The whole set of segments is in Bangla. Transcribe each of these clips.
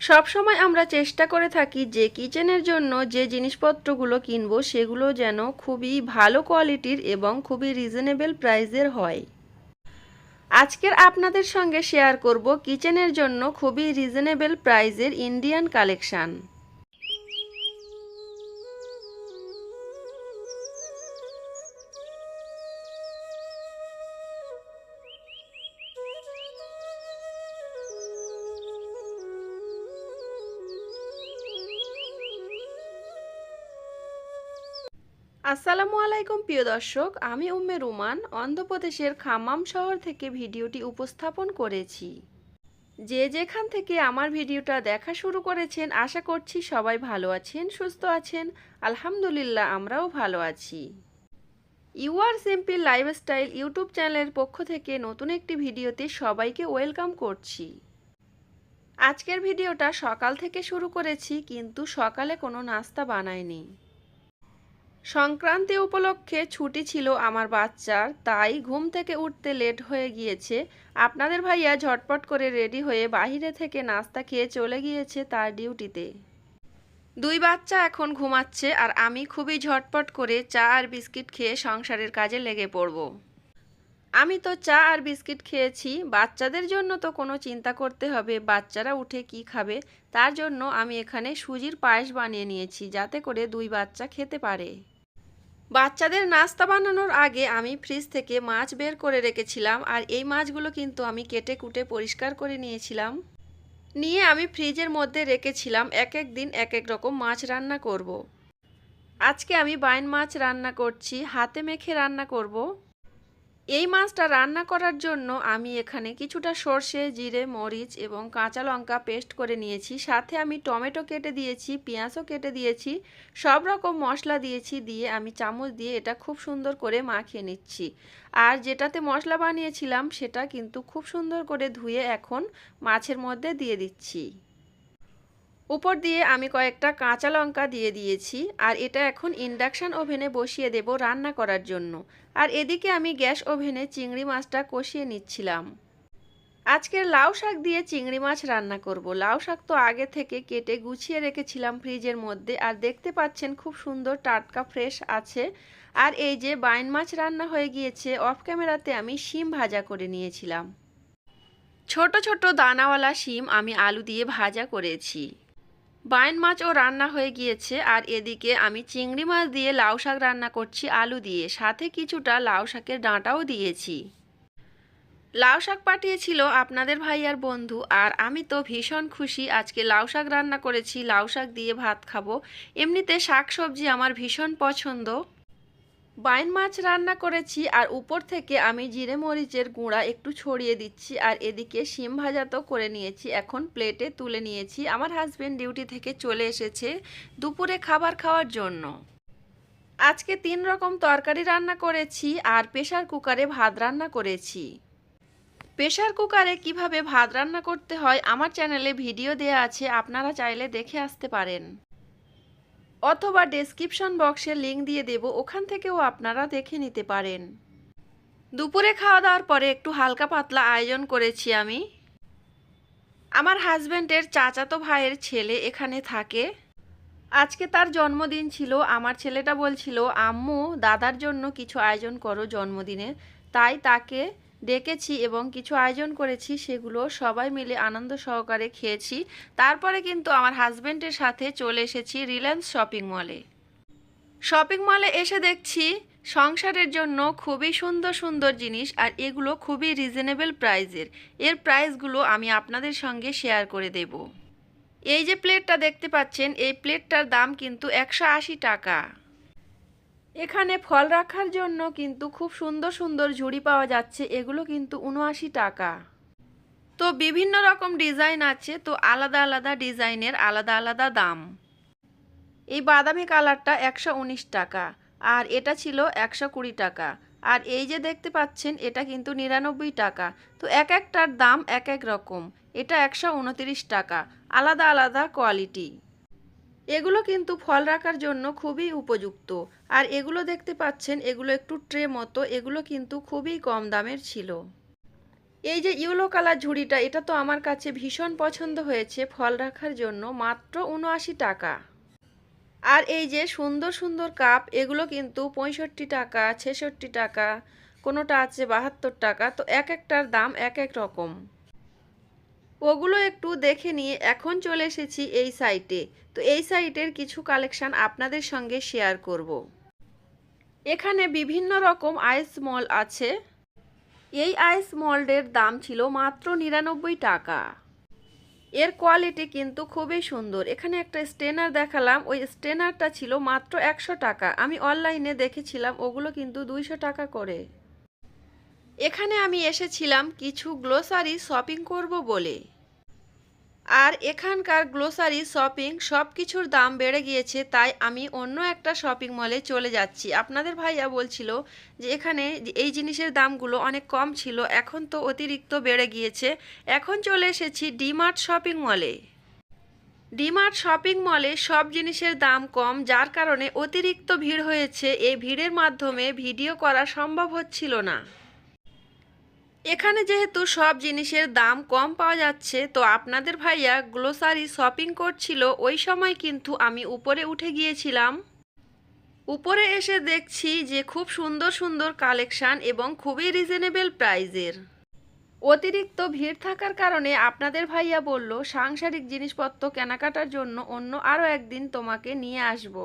সবসময় আমরা চেষ্টা করে থাকি যে কিচেনের জন্য যে জিনিসপত্রগুলো কিনবো, সেগুলো যেন খুবই ভালো কোয়ালিটির এবং খুবই রিজনেবল প্রাইসের হয়। আজকের আপনাদের সঙ্গে শেয়ার করব কিচেনের জন্য খুবই রিজনেবল প্রাইসের ইন্ডিয়ান কালেকশান। আসসালামু আলাইকুম, প্রিয় দর্শক। আমি উম্মে রুমান, অন্ধ্রপ্রদেশের খামাম শহর থেকে ভিডিওটি উপস্থাপন করেছি। যে যেখান থেকে আমার ভিডিওটা দেখা শুরু করেছেন, আশা করছি সবাই ভালো আছেন, সুস্থ আছেন। আলহামদুলিল্লাহ, আমরাও ভালো আছি। U R simple lifestyle YouTube চ্যানেলের পক্ষ থেকে নতুন একটি ভিডিওতে সবাইকে ওয়েলকাম করছি। আজকের ভিডিওটা সকাল থেকে শুরু করেছি, কিন্তু সকালে কোনো নাস্তা বানাইনি। সংক্রান্তি উপলক্ষে ছুটি ছিল আমার বাচ্চার, তাই ঘুম থেকে উঠতে লেট হয়ে গিয়েছে। আপনাদের ভাইয়া ঝটপট করে রেডি হয়ে বাহিরে থেকে নাস্তা খেয়ে চলে গিয়েছে তার ডিউটিতে। দুই বাচ্চা এখন ঘুমাচ্ছে আর আমি খুবই ঝটপট করে চা আর বিস্কিট খেয়ে সংসারের কাজে লেগে পড়ব। আমি তো চা আর বিস্কিট খেয়েছি, বাচ্চাদের জন্য তো কোনো চিন্তা করতে হবে, বাচ্চারা উঠে কি খাবে? তার জন্য আমি এখানে সুজির পায়েস বানিয়ে নিয়েছি, যাতে করে দুই বাচ্চা খেতে পারে। বাচ্চাদের নাস্তা বানানোর আগে আমি ফ্রিজ থেকে মাছ বের করে রেখেছিলাম, আর এই মাছগুলো কিন্তু আমি কেটে কুটে পরিষ্কার করে নিয়েছিলাম নিয়ে আমি ফ্রিজের মধ্যে রেখেছিলাম এক এক দিন এক এক রকম মাছ রান্না করব। আজকে আমি বাইন মাছ রান্না করছি, হাতে মেখে রান্না করব। এই মাছটা রান্না করার জন্য আমি এখানে কিছুটা সর্ষে, জিরে, মরিচ এবং কাঁচা লঙ্কা পেস্ট করে নিয়েছি। সাথে আমি টমেটো কেটে দিয়েছি, পেঁয়াজও কেটে দিয়েছি, সব রকম মশলা দিয়েছি, দিয়ে আমি চামচ দিয়ে এটা খুব সুন্দর করে মাখিয়ে নিচ্ছি। আর যেটাতে মশলা বানিয়েছিলাম সেটা কিন্তু খুব সুন্দর করে ধুয়ে এখন মাছের মধ্যে দিয়ে দিচ্ছি। উপর দিয়ে আমি কয়েকটা কাঁচা লঙ্কা দিয়ে দিয়েছি, আর এটা এখন ইন্ডাকশান ওভেনে বসিয়ে দেব রান্না করার জন্য। আর এদিকে আমি গ্যাস ওভেনে চিংড়ি মাছটা কষিয়ে নিচ্ছিলাম। আজকের লাউ শাক দিয়ে চিংড়ি মাছ রান্না করব। লাউ শাক তো আগে থেকে কেটে গুছিয়ে রেখেছিলাম ফ্রিজের মধ্যে, আর দেখতে পাচ্ছেন খুব সুন্দর টাটকা ফ্রেশ আছে। আর এই যে বাইন মাছ রান্না হয়ে গিয়েছে, অফ ক্যামেরাতে আমি শিম ভাজা করে নিয়েছিলাম। ছোট ছোট দানাওয়ালা শিম আমি আলু দিয়ে ভাজা করেছি। বাইন মাছও রান্না হয়ে গিয়েছে, আর এদিকে আমি চিংড়ি মাছ দিয়ে লাউ শাক রান্না করছি আলু দিয়ে, সাথে কিছুটা লাউ শাকের ডাঁটাও দিয়েছি। লাউ শাক পাঠিয়েছিল আপনাদের ভাইয়ার বন্ধু, আর আমি তো ভীষণ খুশি আজকে লাউ শাক রান্না করেছি, লাউ শাক দিয়ে ভাত খাব। এমনিতে শাক সবজি আমার ভীষণ পছন্দ। বাইন মাছ রান্না করেছি আর উপর থেকে আমি জিরে মরিচের গুঁড়া একটু ছড়িয়ে দিচ্ছি আর এদিকে শিম ভাজা তো করে নিয়েছি, এখন প্লেটে তুলে নিয়েছি। আমার হাজব্যান্ড ডিউটি থেকে চলে এসেছে দুপুরে খাবার খাওয়ার জন্য। আজকে তিন রকম তরকারি রান্না করেছি আর প্রেশার কুকারে ভাত রান্না করেছি। প্রেশার কুকারে কীভাবে ভাত রান্না করতে হয়, আমার চ্যানেলে ভিডিও দেওয়া আছে, আপনারা চাইলে দেখে আসতে পারেন। অথবা ডেসক্রিপশন বক্সে লিঙ্ক দিয়ে দেব, ওখান থেকেও আপনারা দেখে নিতে পারেন। দুপুরে খাওয়া দাওয়ার পরে একটু হালকা পাতলা আয়োজন করেছি আমি। আমার হাজব্যান্ডের চাচাতো ভাইয়ের ছেলে এখানে থাকে। আজকে তার জন্মদিন ছিল, আমার ছেলেটা বলছিল, আম্মু, দাদার জন্য কিছু আয়োজন করো জন্মদিনে। তাই তাকে ডেকেছি এবং কিছু আয়োজন করেছি, সেগুলো সবাই মিলে আনন্দ সহকারে খেয়েছি। তারপরে কিন্তু আমার হাজব্যান্ডের সাথে চলে এসেছি রিলায়েন্স শপিং মলে। শপিং মলে এসে দেখছি সংসারের জন্য খুবই সুন্দর সুন্দর জিনিস আর এগুলো খুবই রিজনেবল প্রাইজের এর। প্রাইসগুলো আমি আপনাদের সঙ্গে শেয়ার করে দেব। এই যে প্লেটটা দেখতে পাচ্ছেন, এই প্লেটটার দাম কিন্তু একশো আশি টাকা। এখানে ফল রাখার জন্য কিন্তু খুব সুন্দর সুন্দর ঝুড়ি পাওয়া যাচ্ছে। এগুলো কিন্তু উনআশি টাকা। তো বিভিন্ন রকম ডিজাইন আছে, তো আলাদা আলাদা ডিজাইনের আলাদা আলাদা দাম। এই বাদামি কালারটা একশো উনিশ টাকা, আর এটা ছিল একশো কুড়ি টাকা। আর এই যে দেখতে পাচ্ছেন, এটা কিন্তু নিরানব্বই টাকা। তো এক একটার দাম এক এক রকম। এটা একশো টাকা, আলাদা আলাদা কোয়ালিটি। এগুলো কিন্তু ফল রাখার জন্য খুবই উপযুক্ত। আর এগুলো দেখতে পাচ্ছেন, এগুলো একটু ট্রে মতো, এগুলো কিন্তু খুবই কম দামের ছিল। এই যে ইউলো কালার ঝুড়িটা, এটা তো আমার কাছে ভীষণ পছন্দ হয়েছে, ফল রাখার জন্য মাত্র উনআশি টাকা। আর এই যে সুন্দর সুন্দর কাপ, এগুলো কিন্তু পঁয়ষট্টি টাকা, ছেষট্টি টাকা, কোনোটা আছে বাহাত্তর টাকা, তো এক একটার দাম এক এক রকম। ওগুলো একটু দেখে নিয়ে এখন চলে এসেছি এই সাইটে। তো এই সাইটের কিছু কালেকশান আপনাদের সঙ্গে শেয়ার করব। এখানে বিভিন্ন রকম আইস মল আছে। এই আইস মল্ডের দাম ছিল মাত্র নিরানব্বই টাকা। এর কোয়ালিটি কিন্তু খুবই সুন্দর। এখানে একটা স্টেনার দেখালাম। ওই স্টেনারটা ছিল মাত্র একশো টাকা। আমি অনলাইনে দেখেছিলাম, ওগুলো কিন্তু দুইশো টাকা করে। এখানে আমি এসেছিলাম কিছু গ্লোসারি শপিং করব বলে। আর এখানকার গ্লোসারি শপিং সব কিছুর দাম বেড়ে গিয়েছে, তাই আমি অন্য একটা শপিং মলে চলে যাচ্ছি। আপনাদের ভাইয়া বলছিল যে এখানে এই জিনিসের দামগুলো অনেক কম ছিল, এখন তো অতিরিক্ত বেড়ে গিয়েছে। এখন চলে এসেছি ডিমার্ট শপিং মলে। ডিমার্ট শপিং মলে সব জিনিসের দাম কম, যার কারণে অতিরিক্ত ভিড় হয়েছে। এই ভিড়ের মাধ্যমে ভিডিও করা সম্ভব হচ্ছিল না। এখানে যেহেতু সব জিনিসের দাম কম পাওয়া যাচ্ছে, তো আপনাদের ভাইয়া গ্লোসারি শপিং করছিল, ওই সময় কিন্তু আমি উপরে উঠে গিয়েছিলাম। উপরে এসে দেখছি যে খুব সুন্দর সুন্দর কালেকশান এবং খুবই রিজনেবল প্রাইজের। অতিরিক্ত ভিড় থাকার কারণে আপনাদের ভাইয়া বলল, সাংসারিক জিনিসপত্র কেনাকাটার জন্য অন্য আরও একদিন তোমাকে নিয়ে আসব।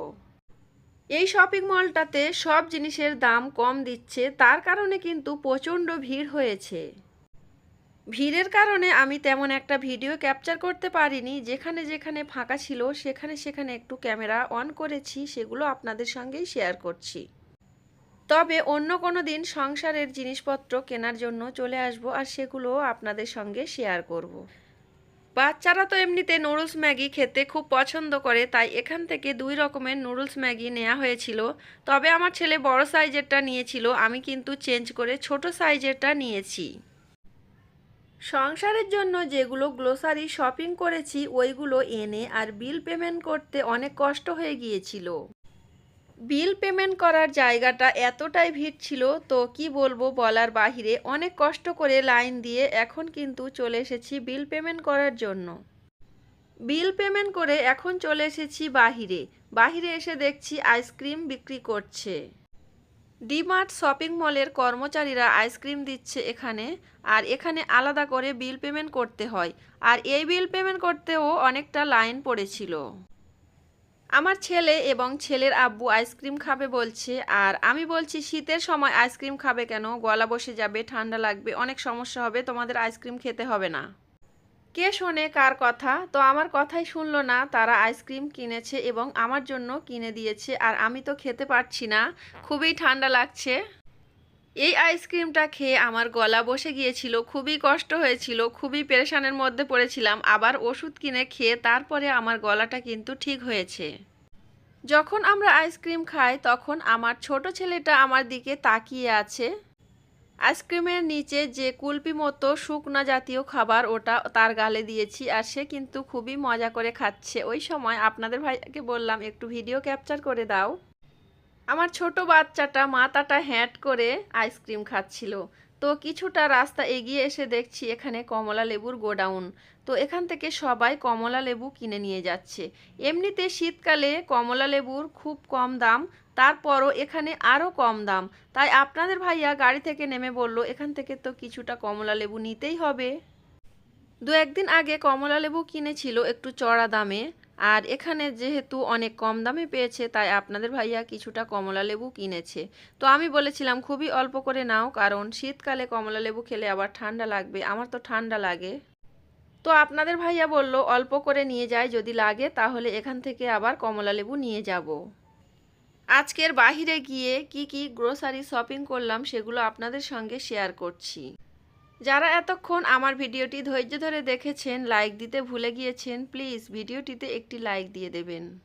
এই শপিং মলটাতে সব জিনিসের দাম কম দিচ্ছে, তার কারণে কিন্তু প্রচণ্ড ভিড় হয়েছে। ভিড়ের কারণে আমি তেমন একটা ভিডিও ক্যাপচার করতে পারিনি। যেখানে যেখানে ফাঁকা ছিল, সেখানে সেখানে একটু ক্যামেরা অন করেছি, সেগুলো আপনাদের সঙ্গেই শেয়ার করছি। তবে অন্য কোনো দিন সংসারের জিনিসপত্র কেনার জন্য চলে আসব আর সেগুলো আপনাদের সঙ্গে শেয়ার করব। বাচ্চারা তো এমনিতে নুডলস ম্যাগি খেতে খুব পছন্দ করে, তাই এখান থেকে দুই রকমের নুডলস ম্যাগি নেওয়া হয়েছিল। তবে আমার ছেলে বড় সাইজেরটা নিয়েছিল, আমি কিন্তু চেঞ্জ করে ছোট সাইজেরটা নিয়েছি। সংসারের জন্য যেগুলো গ্লোসারি শপিং করেছি, ওইগুলো এনে আর বিল পেমেন্ট করতে অনেক কষ্ট হয়ে গিয়েছিল। বিল পেমেন্ট করার জায়গাটা এতটাই ভিড় ছিল, তো কি বলব বলার বাহিরে অনেক কষ্ট করে লাইন দিয়ে এখন কিন্তু চলে এসেছি বিল পেমেন্ট করার জন্য। বিল পেমেন্ট করে এখন চলে এসেছি বাহিরে বাহিরে এসে দেখছি আইসক্রিম বিক্রি করছে। ডিমার্ট শপিং মলের কর্মচারীরা আইসক্রিম দিচ্ছে এখানে, আর এখানে আলাদা করে বিল পেমেন্ট করতে হয়, আর এই বিল পেমেন্ট করতেও অনেকটা লাইন পড়েছিল। আমার ছেলে এবং ছেলের আব্বু আইসক্রিম খাবে বলছে, আর আমি বলছি, শীতের সময় আইসক্রিম খাবে কেন? গলা বসে যাবে, ঠান্ডা লাগবে, অনেক সমস্যা হবে, তোমাদের আইসক্রিম খেতে হবে না। কে শোনে, কার কথা? তো আমার কথাই শুনলো না, তারা আইসক্রিম কিনেছে এবং আমার জন্য কিনে দিয়েছে, আর আমি তো খেতে পারছি না, খুবই ঠান্ডা লাগছে। এই আইসক্রিমটা খেয়ে আমার গলা বসে গিয়েছিল, খুবই কষ্ট হয়েছিল, খুবই পেরেশানের মধ্যে পড়েছিলাম, আবার ওষুধ কিনে খেয়ে তারপরে আমার গলাটা কিন্তু ঠিক হয়েছে। যখন আমরা আইসক্রিম খাই, তখন আমার ছোট ছেলেটা আমার দিকে তাকিয়ে আছে। আইসক্রিমের নিচে যে কুলপি মতো শুকনা জাতীয় খাবার ওটা তার গালে দিয়েছি, আর সে কিন্তু খুবই মজা করে খাচ্ছে। ওই সময় আপনাদের ভাইকে বললাম, একটু ভিডিও ক্যাপচার করে দাও। আমার ছোট বাচ্চাটা মাথাটা হ্যাট করে আইসক্রিম খাচ্ছিল। তো কিছুটা রাস্তা এগিয়ে এসে দেখছি এখানে কমলা লেবুর গোডাউন। তো এখান থেকে সবাই কমলা লেবু কিনে নিয়ে যাচ্ছে। এমনিতে শীতকালে কমলা লেবুর খুব কম দাম, তারপরও এখানে আরও কম দাম। তাই আপনাদের ভাইয়া গাড়ি থেকে নেমে বলল, এখান থেকে তো কিছুটা কমলা লেবু নিতেই হবে। দু একদিন আগে কমলা লেবু কিনেছিল একটু চড়া দামে, আর এখানে যেহেতু অনেক কম দামে পেয়েছে, তাই আপনাদের ভাইয়া কিছুটা কমলা লেবু কিনেছে। তো আমি বলেছিলাম, খুবই অল্প করে নাও, কারণ শীতকালে কমলা লেবু খেলে আবার ঠান্ডা লাগবে। আমার তো ঠান্ডা লাগে। তো আপনাদের ভাইয়া বলল, অল্প করে নিয়ে যায় যদি লাগে তাহলে এখান থেকে আবার কমলা লেবু নিয়ে যাব। আজকের বাহিরে গিয়ে কি কি গ্রোসারি শপিং করলাম, সেগুলো আপনাদের সঙ্গে শেয়ার করছি। যারা এতক্ষণ আমার ভিডিওটি ধৈর্য ধরে দেখেছেন লাইক দিতে ভুলে গিয়েছেন প্লিজ ভিডিওটিতে একটি লাইক দিয়ে দেবেন।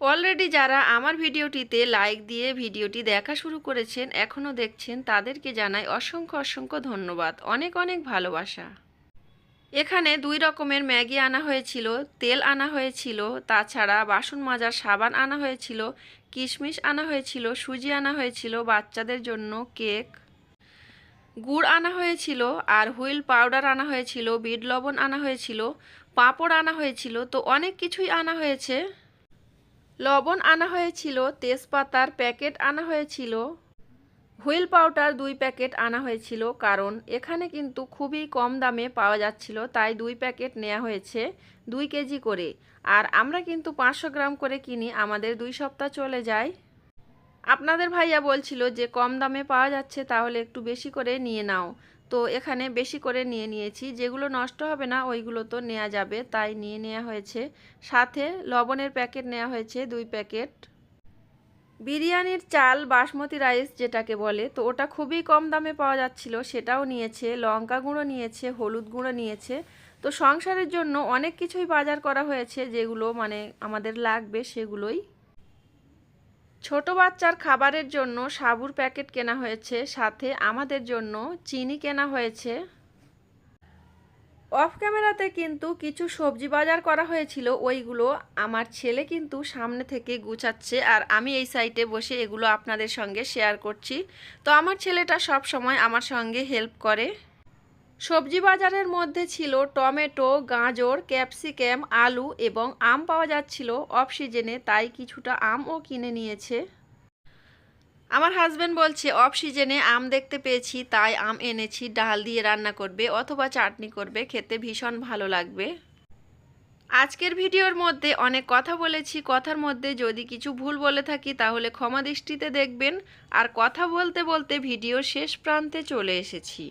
অলরেডি যারা আমার ভিডিওটিতে লাইক দিয়ে ভিডিওটি দেখা শুরু করেছেন, এখনও দেখছেন, তাদেরকে জানাই অসংখ্য অসংখ্য ধন্যবাদ। অনেক অনেক ভালোবাসা। এখানে দুই রকমের ম্যাগি আনা হয়েছিল, তেল আনা হয়েছিল, তাছাড়া বাসন মাজার সাবান আনা হয়েছিল, কিশমিশ আনা হয়েছিল, সুজি আনা হয়েছিল, বাচ্চাদের জন্য কেক গুড় আনা হয়েছিল আর হুইল পাউডার আনা হয়েছিল, বিট লবণ আনা হয়েছিল, পাঁপড় আনা হয়েছিল, তো অনেক কিছুই আনা হয়েছে। লবণ আনা হয়েছিল, তেজপাতার প্যাকেট আনা হয়েছিল, হুইল পাউডার দুই প্যাকেট আনা হয়েছিল, কারণ এখানে কিন্তু খুবই কম দামে পাওয়া যাচ্ছিল, তাই দুই প্যাকেট নেওয়া হয়েছে দুই কেজি করে। আর আমরা কিন্তু পাঁচশো গ্রাম করে কিনি, আমাদের দুই সপ্তাহ চলে যায়। আপনাদের ভাইয়া বলছিল যে কম দামে পাওয়া যাচ্ছে, তাহলে একটু বেশি করে নিয়ে নাও। তো এখানে বেশি করে নিয়ে নিয়েছি, যেগুলো নষ্ট হবে না, ওইগুলো তো নেওয়া যাবে। তাই নিয়ে নেওয়া হয়েছে। সাথে লবণের প্যাকেট নেওয়া হয়েছে, দুই প্যাকেট। বিরিয়ানির চাল, বাসমতি রাইস যেটাকে বলে, তো ওটা খুবই কম দামে পাওয়া যাচ্ছিল, সেটাও নিয়েছে। লঙ্কা গুঁড়ো নিয়েছে, হলুদ গুঁড়ো নিয়েছে। তো সংসারের জন্য অনেক কিছুই বাজার করা হয়েছে, যেগুলো মানে আমাদের লাগবে সেগুলোই। ছোট বাচ্চার খাবারের জন্য সাবুর প্যাকেট কেনা হয়েছে, সাথে আমাদের জন্য চিনি কেনা হয়েছে। অফ ক্যামেরাতে কিন্তু কিছু সবজি বাজার করা হয়েছিল, ওইগুলো আমার ছেলে কিন্তু সামনে থেকে গুছাচ্ছে আর আমি এই সাইটে বসে এগুলো আপনাদের সঙ্গে শেয়ার করছি। তো আমার ছেলেটা সব সময় আমার সঙ্গে হেল্প করে। সবজি বাজারের মধ্যে ছিল টমেটো, গাজর, ক্যাপসিকাম, আলু এবং আম পাওয়া যাচ্ছিল অফ সিজনে তাই কিছুটা আমও কিনে নিয়েছে। আমার হাজব্যান্ড বলছে অফ সিজনে আম দেখতে পেয়েছি, তাই আম এনেছি, ডাল দিয়ে রান্না করবে অথবা চাটনি করবে, খেতে ভীষণ ভালো লাগবে। আজকের ভিডিওর মধ্যে অনেক কথা বলেছি, কথার মধ্যে যদি কিছু ভুল বলে থাকি তাহলে ক্ষমা দৃষ্টিতে দেখবেন। আর কথা বলতে বলতে ভিডিও শেষ প্রান্তে চলে এসেছি।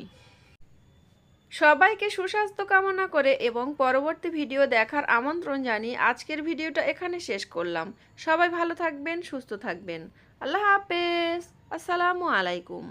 সবাইকে সুস্বাস্থ্য কামনা করে এবং পরবর্তী ভিডিও দেখার আমন্ত্রণ জানিয়ে আজকের ভিডিওটা এখানে শেষ করলাম। সবাই ভালো থাকবেন, সুস্থ থাকবেন। আল্লাহ হাফেজ। আসসালামু আলাইকুম।